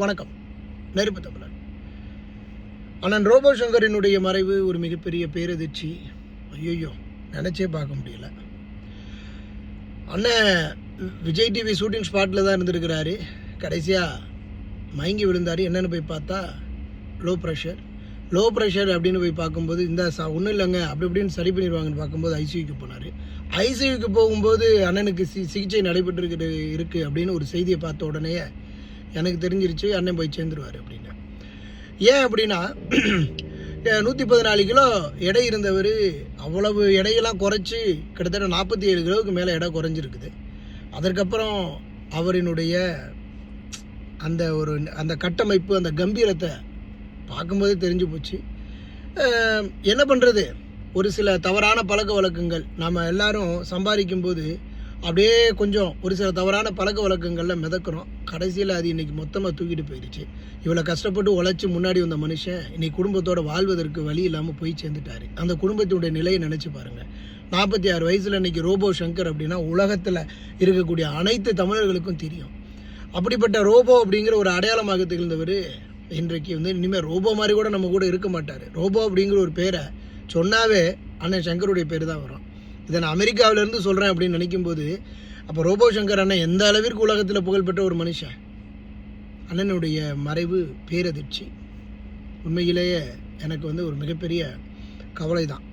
வணக்கம். நெருப்பு தமிழன் அண்ணன் ரோபோ சங்கரினுடைய மறைவு ஒரு மிகப்பெரிய பேரதிர்ச்சி. ஐயோ நினச்சே பார்க்க முடியல. அண்ணன் விஜய் டிவி ஷூட்டிங் ஸ்பாட்டில் தான் இருந்திருக்கிறாரு. கடைசியாக மயங்கி விழுந்தார். என்னென்னு போய் பார்த்தா லோ ப்ரெஷர் லோ ப்ரெஷர் அப்படின்னு போய் பார்க்கும்போது இந்த சா ஒன்றும் இல்லைங்க. அப்படி இப்படின்னு சரி பண்ணிடுவாங்கன்னு பார்க்கும்போது ஐசியூக்கு போனார். ஐசியூக்கு போகும்போது அண்ணனுக்கு சி சிகிச்சை நடைபெற்று இருக்குது அப்படின்னு ஒரு செய்தியை பார்த்த உடனே எனக்கு தெரிஞ்சிருச்சு அண்ணன் போய் சேர்ந்துருவார் அப்படின்னு. ஏன் அப்படின்னா நூற்றி பதினாலு கிலோ எடை இருந்தவர் அவ்வளவு எடையெல்லாம் குறைச்சி கிட்டத்தட்ட நாற்பத்தி ஏழு கிலோவுக்கு மேலே எடை குறைஞ்சிருக்குது. அதற்கப்புறம் அவரினுடைய அந்த ஒரு அந்த கட்டமைப்பு அந்த கம்பீரத்தை பார்க்கும்போதே தெரிஞ்சு போச்சு. என்ன பண்ணுறது ஒரு சில தவறான பழக்க வழக்கங்கள். நம்ம எல்லாரும் சம்பாதிக்கும்போது அப்படியே கொஞ்சம் ஒரு சில தவறான பழக்க வழக்கங்களில் மிதக்கிறோம். கடைசியில் அது இன்னைக்கு மொத்தமாக தூக்கிட்டு போயிடுச்சு. இவ்வளோ கஷ்டப்பட்டு உழைச்சி முன்னாடி வந்த மனுஷன் இன்னைக்கு குடும்பத்தோட வாழ்வதற்கு வழி இல்லாமல் போய் சேர்ந்துட்டாரு. அந்த குடும்பத்தினுடைய நிலையை நினச்சி பாருங்கள் நாற்பத்தி ஆறு வயசில் இன்றைக்கி ரோபோ சங்கர் அப்படின்னா உலகத்தில் இருக்கக்கூடிய அனைத்து தமிழர்களுக்கும் தெரியும். அப்படிப்பட்ட ரோபோ அப்படிங்கிற ஒரு அடையாளமாக திகழ்ந்தவர் இன்றைக்கு வந்து இனிமேல் ரோபோ மாதிரி கூட நம்ம கூட இருக்க மாட்டார். ரோபோ அப்படிங்கிற ஒரு பேரை சொன்னாவே அண்ணன் சங்கருடைய பேர் தான் வரும். இதை நான் அமெரிக்காவிலேருந்து சொல்கிறேன் அப்படின்னு நினைக்கும்போது அப்போ ரோபோ சங்கர் அண்ணன் எந்த அளவிற்கு உலகத்தில் புகழ்பெற்ற ஒரு மனுஷன்? அண்ணனுடைய மறைவு பேரதிர்ச்சி உண்மையிலேயே எனக்கு வந்து ஒரு மிகப்பெரிய கவலை தான்